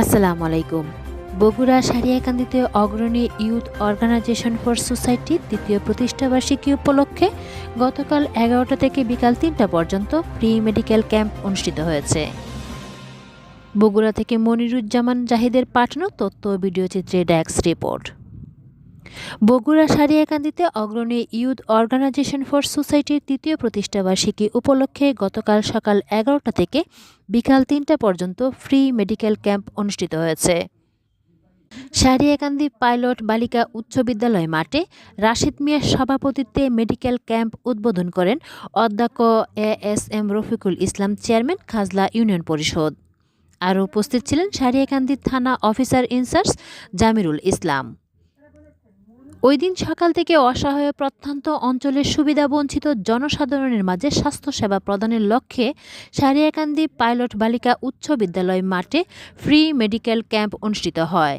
আসসালামু আলাইকুম। বগুড়া সারিয়াকান্দিতে অগ্রণী ইউথ অর্গানাইজেশন ফর সোসাইটির দ্বিতীয় প্রতিষ্ঠাবার্ষিকী উপলক্ষে গতকাল এগারোটা থেকে বিকাল তিনটা পর্যন্ত প্রি মেডিকেল ক্যাম্প অনুষ্ঠিত হয়েছে। বগুড়া থেকে মনিরুজ্জামান জাহিদের পাঠানো তথ্য ভিডিও ভিডিওচিত্রে ড্যাক্স রিপোর্ট। বগুড়া সারিয়াকান্দিতে অগ্রণী ইউথ অর্গানাইজেশন ফর সোসাইটির তৃতীয় প্রতিষ্ঠাবার্ষিকী উপলক্ষে গতকাল সকাল এগারোটা থেকে বিকাল তিনটা পর্যন্ত ফ্রি মেডিকেল ক্যাম্প অনুষ্ঠিত হয়েছে। সারিয়াকান্দি পাইলট বালিকা উচ্চ বিদ্যালয় মাঠে রাশিদ মিয়ার সভাপতিত্বে মেডিকেল ক্যাম্প উদ্বোধন করেন অধ্যক্ষ A S M Rafiqul Islam, chairman Khajla union পরিষদ। আরও উপস্থিত ছিলেন সারিয়াকান্দি থানা অফিসার ইনচার্জ জামিরুল ইসলাম। ওই দিন সকাল থেকে অসহায় প্রত্যন্ত অঞ্চলের সুবিধাবঞ্চিত জনসাধারণের মাঝে স্বাস্থ্যসেবা প্রদানের লক্ষ্যে সারিয়াকান্দি পাইলট বালিকা উচ্চ বিদ্যালয় মাঠে ফ্রি মেডিকেল ক্যাম্প অনুষ্ঠিত হয়।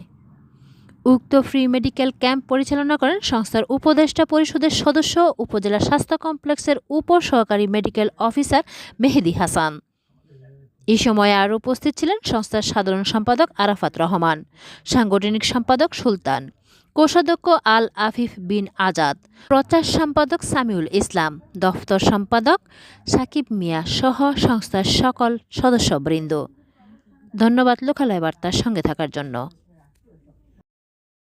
উক্ত ফ্রি মেডিকেল ক্যাম্প পরিচালনা করেন সংস্থার উপদেষ্টা পরিষদের সদস্য, উপজেলা স্বাস্থ্য কমপ্লেক্সের উপ সহকারী মেডিকেল অফিসার মেহেদি হাসান। এই সময় আরও উপস্থিত ছিলেন সংস্থার সাধারণ সম্পাদক আরাফাত রহমান, সাংগঠনিক সম্পাদক সুলতান কোষাধ্যক্ষ আল আফিফ বিন আজাদ, প্রচার সম্পাদক সামিউল ইসলাম, দফতর সম্পাদক সাকিব মিয়া সহ সংস্থার সকল সদস্যবৃন্দ। ধন্যবাদ লোকালয় বার্তার সঙ্গে থাকার জন্য।